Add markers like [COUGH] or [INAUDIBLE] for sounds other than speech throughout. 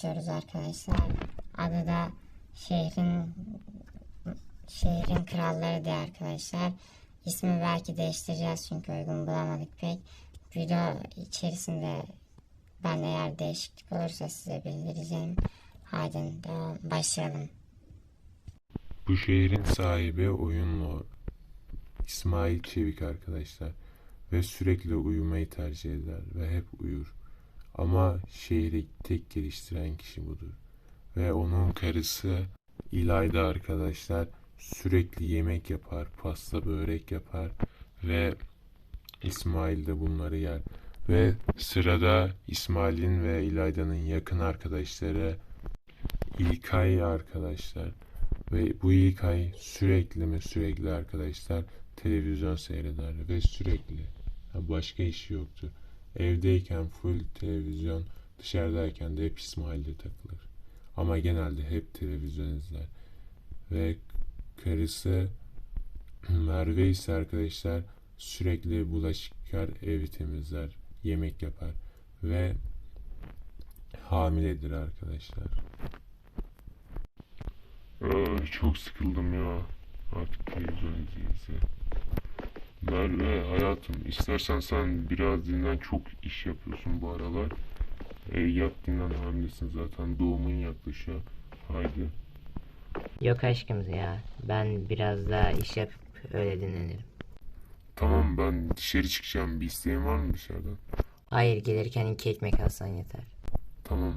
başlıyoruz arkadaşlar. Adı da Şehrin Şehrin Kralları diye arkadaşlar. İsmi belki değiştireceğiz çünkü uygun bulamadık pek. Video içerisinde ben eğer değişiklik olursa size bildireceğim. Haydi başlayalım. Bu şehrin sahibi oyunlu İsmail Çevik arkadaşlar ve sürekli uyumayı tercih eder ve hep uyur. Ama şehri tek geliştiren kişi budur. Ve onun karısı İlayda arkadaşlar sürekli yemek yapar, pasta börek yapar ve İsmail de bunları yer. Ve sırada İsmail'in ve İlayda'nın yakın arkadaşları İlkay arkadaşlar. Ve bu ilk ay sürekli mi sürekli arkadaşlar televizyon seyreder ve sürekli başka işi yoktu. Evdeyken full televizyon, dışarıdayken de hep İsmail'de takılır. Ama genelde hep televizyon izler. Ve karısı [CLEARS THROAT] Merve ise arkadaşlar sürekli bulaşık yıkar, evi temizler, yemek yapar ve hamiledir arkadaşlar. Ay, çok sıkıldım ya. Artık televizyon izleyesi. Merve hayatım istersen sen biraz dinlen çok iş yapıyorsun bu aralar. E, yat dinlen hamilesin zaten doğumun yaklaşıyor. Haydi. Yok aşkım ya. Ben biraz daha iş yapıp öyle dinlenirim. Tamam ben dışarı çıkacağım bir isteğin var mı dışarıdan? Hayır gelirken iki ekmek alsan yeter. Tamam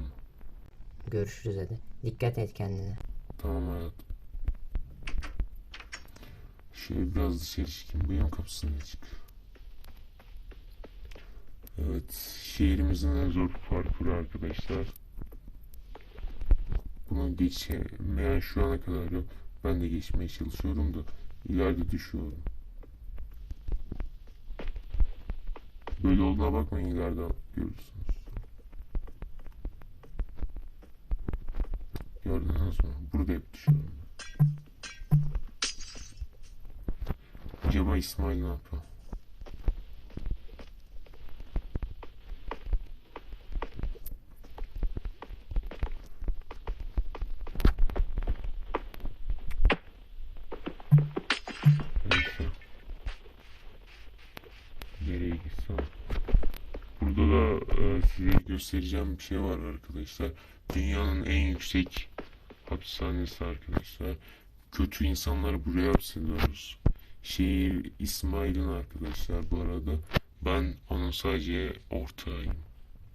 Görüşürüz hadi. Dikkat et kendine. tamam hayatım. Şöyle biraz dışarı çıkayım bu yan kapısına çık. Evet şehrimizin en zor parkuru arkadaşlar. Bunu geçemeyen şu ana kadar yok. Ben de geçmeye çalışıyorum da ileride düşüyorum. Böyle olduğuna bakmayın ileride görürsünüz. Gördünüz mü? Burada hep düşüyorum. Acaba İsmail ne yapıyor? E, size göstereceğim bir şey var arkadaşlar. Dünyanın en yüksek hapishanesi arkadaşlar. Kötü insanları buraya hapsediyoruz. Şehir İsmail'in arkadaşlar bu arada. Ben onun sadece ortağıyım.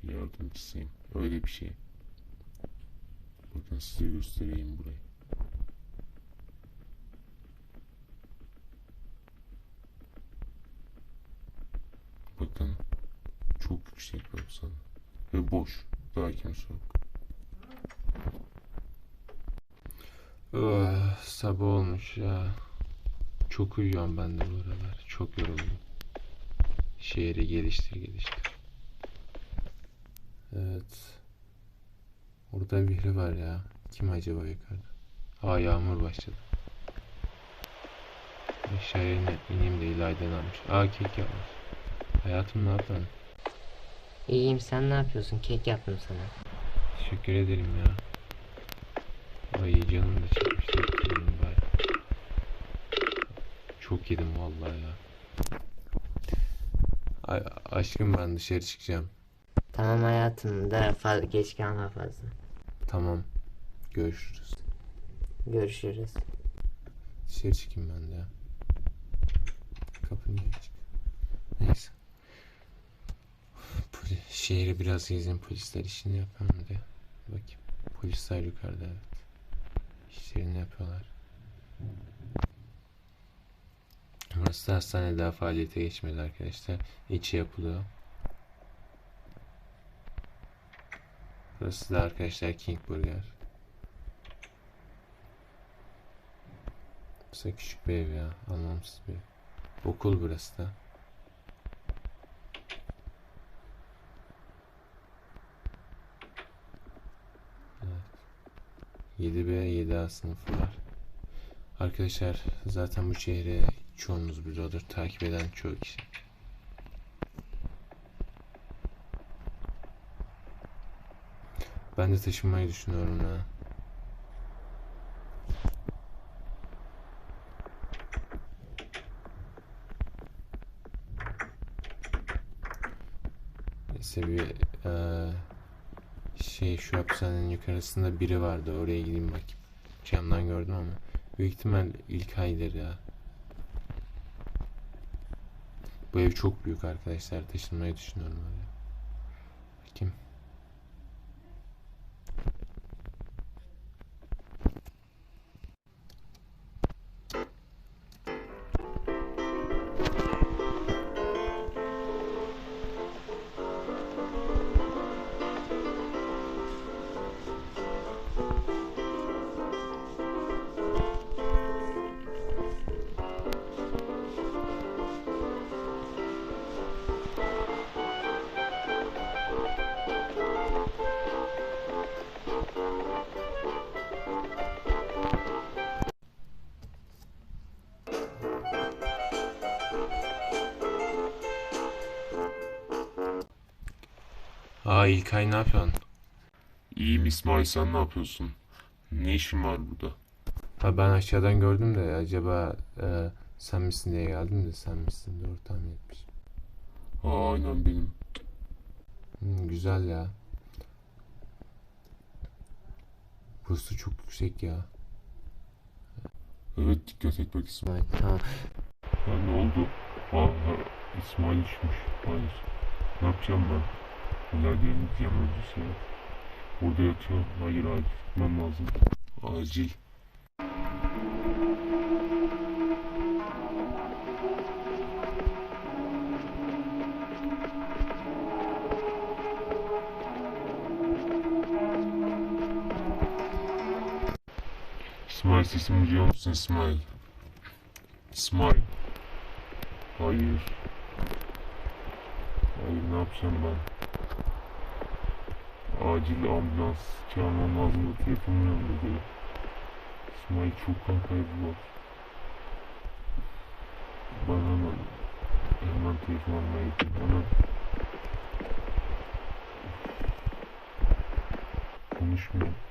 Yardımcısıyım. Öyle bir şey. Bakın size göstereyim burayı. Bakın çok yüksek hapishane. Ve boş. Daha kimse yok. Ah, sabah olmuş ya. Çok uyuyorum ben de bu aralar. Çok yoruldum. Şehri geliştir geliştir. Evet. Orada biri var ya. Kim acaba yukarıda? Aa yağmur başladı. Aşağıya ine- ineyim de İlayda'nın almış. Aa kek yapmış. Hayatım ne yapıyorsun? İyiyim sen ne yapıyorsun? Kek yaptım sana. Teşekkür ederim ya. Ay canım da çekmişti. Çok yedim vallahi ya. Ay, aşkım ben dışarı çıkacağım. Tamam hayatım da fazla, geç kalma fazla. Tamam. Görüşürüz. Görüşürüz. Dışarı çıkayım ben de ya. Kapı niye açık? Neyse. Poli- şehri biraz gezeyim polisler işini yapar mı diye. Bakayım. Polisler yukarıda evet. İşlerini yapıyorlar. Da hastane daha faaliyete geçmedi arkadaşlar. İçi yapılıyor. Burası da arkadaşlar King Burger. Burası küçük bir ev ya. Anlamsız bir. Okul burası da. Evet. 7B 7A sınıfı var. Arkadaşlar zaten bu şehre çoğunuz biliyordur. Takip eden çoğu kişi. Ben de taşınmayı düşünüyorum ya. Neyse bir eee, şey şu hapishanenin yukarısında biri vardı. Oraya gideyim bakayım. Camdan gördüm ama. Büyük ihtimal ilk aydır ya. Bu ev çok büyük arkadaşlar. Taşınmayı düşünüyorum oraya. Bakayım. İlkay ne yapıyorsun? İyiyim İsmail sen ne yapıyorsun? Ne işin var burada? Ha ben aşağıdan gördüm de acaba e, sen misin diye geldim de sen misin doğru tahmin etmiş. Aa, aynen benim. Hmm, güzel ya. Burası çok yüksek ya. Evet dikkat et bak İsmail. Tamam. Ha, ne oldu? Aa, ha, İsmail düşmüş. Hayır. Ne yapacağım ben? İleride gideceğim öldüyse. Orada yatıyor. Hayır hayır. Gitmem lazım. Acil. İsmail sesimi duyuyor musun İsmail? İsmail. Hayır. Hayır ne yapacağım ben? Acil ambulans çağırmam lazım da telefonum yanımda değil. İsmail çok kan kaybı var. Ben hemen hemen telefon almaya gittim. Hemen konuşmuyor.